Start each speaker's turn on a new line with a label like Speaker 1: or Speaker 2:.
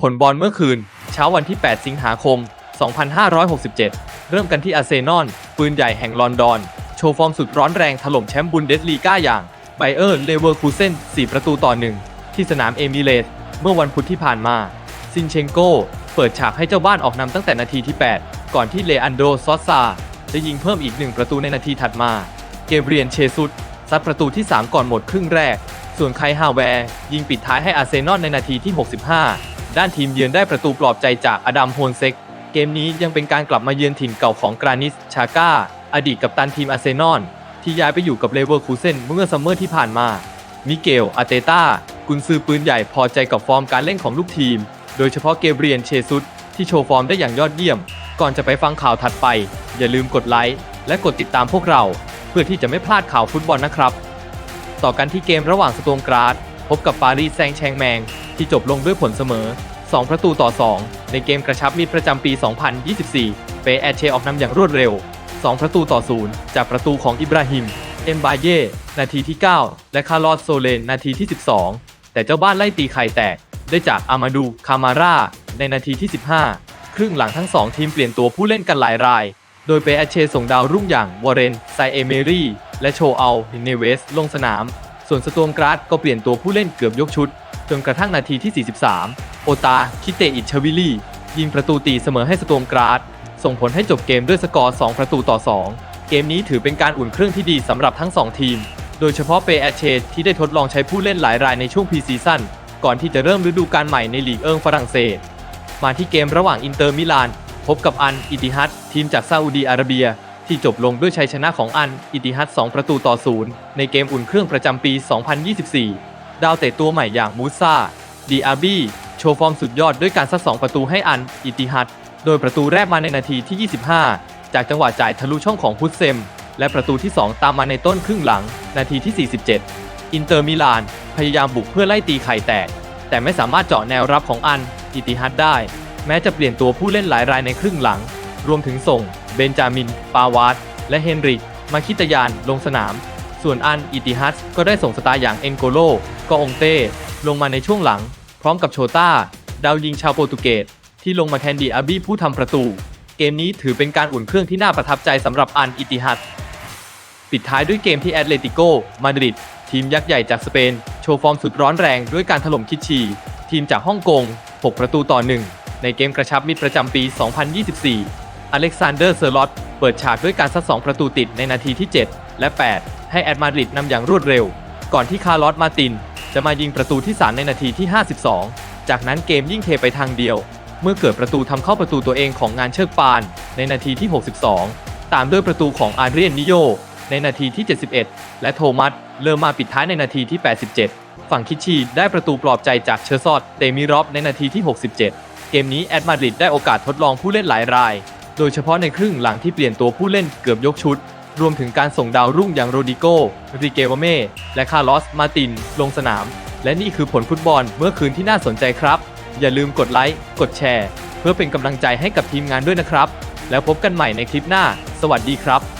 Speaker 1: ผลบอลเมื่อคืน เช้าวันที่ 8 สิงหาคม 2567 เริ่มกันที่อาร์เซนอลปืนใหญ่แห่งลอนดอน โชว์ฟอร์มสุดร้อนแรงถล่มแชมป์บุนเดสลีกาอย่างไบเออร์เลเวอร์คูเซน4 ประตูต่อ1ที่สนามเอมิเรตส์เมื่อวันพุธที่ผ่านมา ซินเชงโกเปิดฉากให้เจ้าบ้านออกนำตั้งแต่นาทีที่ 8 ก่อนที่เลอันโดซอสซาจะยิงเพิ่มอีกหนึ่งประตูในนาทีถัดมา เกเบรียนเชซุสซัดประตูที่ 3 ก่อนหมดครึ่งแรก ส่วนไคฮาแวร์ยิงปิดท้ายให้อาร์เซนอลในนาทีที่ 65 ด้านทีมเยือนได้ประตูปลอบใจจากอดัมโฮนเซก เกมนี้ยังเป็นการกลับมาเยือนถิ่นเก่าของกรานิสชาก้า อดีตกัปตันทีมอาร์เซนอลที่ย้ายไปอยู่กับเลเวอร์คูเซนเมื่อซัมเมอร์ที่ผ่านมา มิเกล อาเตต้า กุนซือปืนใหญ่พอใจกับฟอร์มการเล่นของลูกทีม โดยเฉพาะเกเบรียนเชซุสที่โชว์ฟอร์มได้อย่างยอดเยี่ยม ก่อนจะไปฟังข่าวถัดไป อย่าลืมกดไลค์และกดติดตามพวกเรา เพื่อที่จะไม่พลาดข่าวฟุตบอลนะครับ ต่อกันที่เกมระหว่างสโตมกราด พบกับปารีสแซงแชงแมง ที่จบลงด้วยผลเสมอ 2 ประตูต่อ 2 ในเกมกระชับมิตรประจำปี 2024 เปแอเชออกนำอย่างรวดเร็ว 2 ประตูต่อ 0 จากประตูของอิบราฮิม เอ็มบาเย่ นาทีที่ 9 และคาร์ลอสโซเลน นาทีที่ 12 แต่เจ้าบ้านไล่ตีไข่แตก ได้จากอามาดู คามาร่า ในนาทีที่ 15 ครึ่งหลังทั้ง 2 ทีมเปลี่ยนตัวผู้เล่นกันหลายราย โดยเปแอเชส่งดาวรุ่งอย่างวอร์เรน ไซเอเมรีและโชอัลเนเวส ลงสนาม ส่วนสตวมกราดก็เปลี่ยนตัวผู้เล่นเกือบยกชุด จนกระทั่งนาทีที่ 43 โอตา คิเตอิชวิลลี่ ยิงประตูตีเสมอให้สตวมกราด ส่งผลให้จบเกมด้วยสกอร์ 2 ประตูต่อ 2 เกมนี้ถือเป็นการอุ่นเครื่องที่ดีสำหรับทั้ง 2 ทีม โดยเฉพาะเปแอเชที่ได้ทดลองใช้ผู้เล่นหลายรายในช่วงพรีซีซั่นก่อนที่จะเริ่มฤดูกาลใหม่ในลีกเอิงฝรั่งเศส มาที่เกมระหว่างอินเตอร์มิลานพบกับอันอิติฮัดทีมจากซาอุดีอาระเบีย ที่จบลงด้วยชัยชนะของอัน อิติฮัด 2 ประตูต่อ0ในเกมอุ่นเครื่องประจำปี 2024 ดาวเตะตัวใหม่อย่างมูซาดีอาบีโชว์ฟอร์มสุดยอดด้วยการซัด2ประตูให้อัน อิติฮัด โดยประตูแรกมาในนาทีที่ 25 จากจังหวะจ่ายทะลุช่องของพุทเซม และประตูที่ 2 ตามมาในต้นครึ่งหลัง นาทีที่ 47 อินเตอร์มิลาน พยายามบุกเพื่อไล่ตีไข่แตก แต่ไม่สามารถเจาะแนวรับของอัน อิติฮัดได้ แม้จะเปลี่ยนตัวผู้เล่นหลายรายในครึ่งหลัง รวมถึงส่ง เบนจามิน ปาวาร์ดและเฮนริก มาคิตยานลงสนาม ส่วนอันอิติฮัดก็ได้ส่งสตาร์อย่างเอ็นโกโลก็องเต้ ลงมาในช่วงหลัง พร้อมกับโชต้า ดาวยิงชาวโปรตุเกสที่ลงมาแทนดีอาบี้ผู้ทำประตู เกมนี้ถือเป็นการอุ่นเครื่องที่น่าประทับใจสำหรับอันอิติฮัดปิดท้ายด้วยเกมที่แอตเลติโกมาดริดทีมยักษ์ใหญ่จากสเปน โชว์ฟอร์มสุดร้อนแรงด้วยการถล่มคิดชี ทีมจากฮ่องกง 6 ประตูต่อ 1 ในเกมกระชับมิตรประจำปี 2024 อเล็กซานเดอร์เซอร์ลอตเปิดฉากด้วยการซัด2ประตูติดในนาทีที่ 7 และ 8 ให้แอตมาดริดนำอย่างรวดเร็ว ก่อนที่คาร์ลอสมาติน จะมายิงประตูที่ 3 ในนาทีที่ 52 จากนั้นเกมยิ่งเทไปทางเดียว เมื่อเกิดประตูทำเข้าประตูตัวเองของงานเชิกปาน ในนาทีที่ 62 ตามด้วยประตูของอาเรียนนิโย ในนาทีที่ 71 และโทมัสเริ่มมาปิดท้ายในนาทีที่ 87 ฝั่งคิชีได้ประตูปลอบใจจากเชอร์ซอดเตมิรอฟในนาทีที่ 67 เกมนี้แอตมาดริดได้โอกาสทดลองผู้เล่นหลายราย โดยเฉพาะในครึ่งหลังที่เปลี่ยนตัวผู้เล่นเกือบยกชุด รวมถึงการส่งดาวรุ่งอย่างโรดิโกริเกวเม่ และคาร์ลอส มาติน ลงสนาม และนี่คือผลฟุตบอลเมื่อคืนที่น่าสนใจครับ อย่าลืมกดไลค์ กดแชร์ เพื่อเป็นกำลังใจให้กับทีมงานด้วยนะครับ แล้วพบกันใหม่ในคลิปหน้า สวัสดีครับ